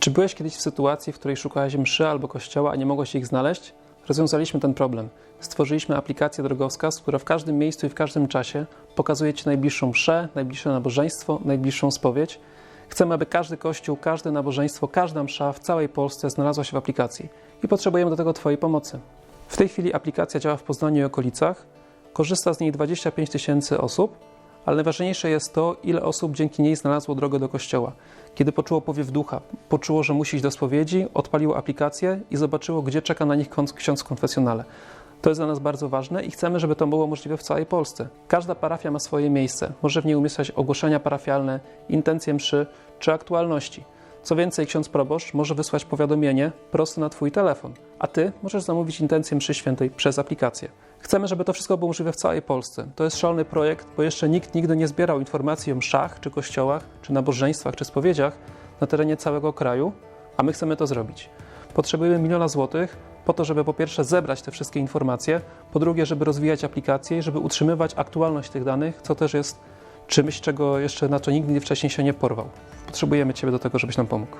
Czy byłeś kiedyś w sytuacji, w której szukałeś mszy albo kościoła, a nie mogłeś ich znaleźć? Rozwiązaliśmy ten problem. Stworzyliśmy aplikację Drogowskaz, która w każdym miejscu i w każdym czasie pokazuje Ci najbliższą mszę, najbliższe nabożeństwo, najbliższą spowiedź. Chcemy, aby każdy kościół, każde nabożeństwo, każda msza w całej Polsce znalazła się w aplikacji i potrzebujemy do tego Twojej pomocy. W tej chwili aplikacja działa w Poznaniu i okolicach. Korzysta z niej 25 tysięcy osób, ale najważniejsze jest to, ile osób dzięki niej znalazło drogę do kościoła. Kiedy poczuło powiew ducha, poczuło, że musi iść do spowiedzi, odpaliło aplikację i zobaczyło, gdzie czeka na nich ksiądz w konfesjonale. To jest dla nas bardzo ważne i chcemy, żeby to było możliwe w całej Polsce. Każda parafia ma swoje miejsce. Może w niej umieszczać ogłoszenia parafialne, intencje mszy czy aktualności. Co więcej, ksiądz proboszcz może wysłać powiadomienie prosto na Twój telefon, a Ty możesz zamówić intencję mszy świętej przez aplikację. Chcemy, żeby to wszystko było możliwe w całej Polsce. To jest szalony projekt, bo jeszcze nikt nigdy nie zbierał informacji o mszach, czy kościołach, czy nabożeństwach, czy spowiedziach na terenie całego kraju, a my chcemy to zrobić. Potrzebujemy miliona złotych po to, żeby po pierwsze zebrać te wszystkie informacje, po drugie, żeby rozwijać aplikacje i żeby utrzymywać aktualność tych danych, co też jest czymś, czego jeszcze na co nigdy wcześniej się nie porwał. Potrzebujemy Ciebie do tego, żebyś nam pomógł.